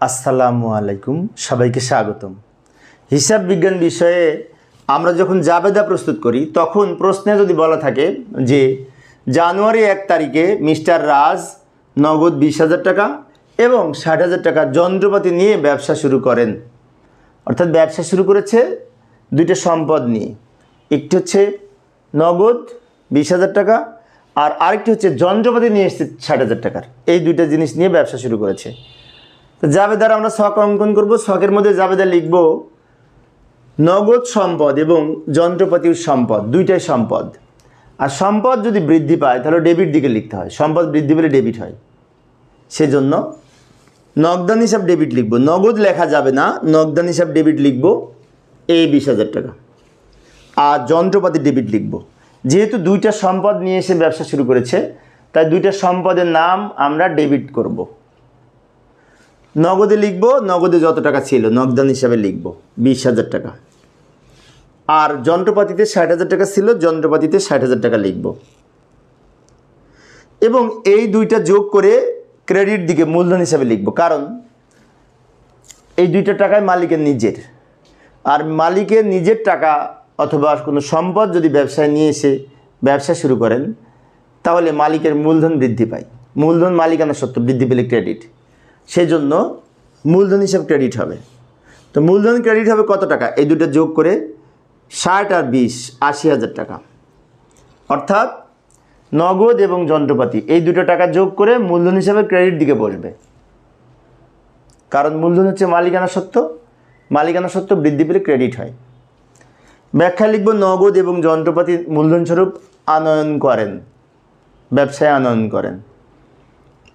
আসসালামু আলাইকুম, সবাইকে স্বাগতম। হিসাব বিজ্ঞান বিষয়ে আমরা যখন জাবেদা প্রস্তুত করি, তখন প্রশ্নে যদি বলা থাকে যে, জানুয়ারি এক তারিখে মিস্টার রাজ নগদ বিশ হাজার টাকা এবং ষাট হাজার টাকা যন্ত্রপাতি নিয়ে ব্যবসা শুরু করেন। অর্থাৎ ব্যবসা শুরু করেছে দুইটা সম্পদ নিয়ে। একটি হচ্ছে নগদ বিশ হাজার টাকা আর আরেকটি হচ্ছে যন্ত্রপাতি নিয়ে এসছে ষাট হাজার টাকার। এই দুইটা জিনিস নিয়ে ব্যবসা শুরু করেছে। তো জাবেদার আমরা শখ অঙ্কন করব, শখের মধ্যে জাবেদা লিখব নগদ সম্পদ এবং যন্ত্রপাতির সম্পদ, দুইটাই সম্পদ। আর সম্পদ যদি বৃদ্ধি পায়, তাহলে ডেবিট দিকে লিখতে হয়। সম্পদ বৃদ্ধি পেলে ডেবিট হয়। সেজন্য নগদান হিসাব ডেবিট লিখব। নগদ লেখা যাবে না, নগদান হিসাব ডেবিট লিখব এই বিশ হাজার টাকা। আর যন্ত্রপাতি ডেবিট লিখব। যেহেতু দুইটা সম্পদ নিয়ে এসে ব্যবসা শুরু করেছে, তাই দুইটা সম্পদের নাম আমরা ডেবিট করব। নগদে লিখব, নগদে যত টাকা ছিল, নগদান হিসাবে লিখব, বিশ হাজার টাকা। আর যন্ত্রপাতিতে ষাট হাজার টাকা ছিল, যন্ত্রপাতিতে ষাট হাজার টাকা লিখব। এবং এই দুইটা যোগ করে ক্রেডিট দিকে মূলধন হিসাবে লিখব, কারণ এই দুইটা টাকায় মালিকের নিজের। আর মালিকের নিজের টাকা অথবা কোনো সম্পদ যদি ব্যবসায় নিয়ে এসে ব্যবসা শুরু করেন, তাহলে মালিকের মূলধন বৃদ্ধি পায়। মূলধন মালিকানা সত্ত্ব বৃদ্ধি পেলে ক্রেডিট। সেজন্য মূলধন হিসাব ক্রেডিট হবে। তো মূলধন ক্রেডিট হবে কত টাকা? এই দুটো যোগ করে ষাট আর বিশ, আশি হাজার টাকা। অর্থাৎ নগদ এবং যন্ত্রপাতি, এই দুটো টাকা যোগ করে মূলধন হিসাবে ক্রেডিট দিকে বসবে। কারণ মূলধন হচ্ছে মালিকানা সত্ত্ব। মালিকানা সত্ত্ব বৃদ্ধি পেলে ক্রেডিট হয়। ব্যাখ্যা লিখব, নগদ এবং যন্ত্রপাতি মূলধন স্বরূপ আনয়ন করেন। ব্যবসায় আনয়ন করেন।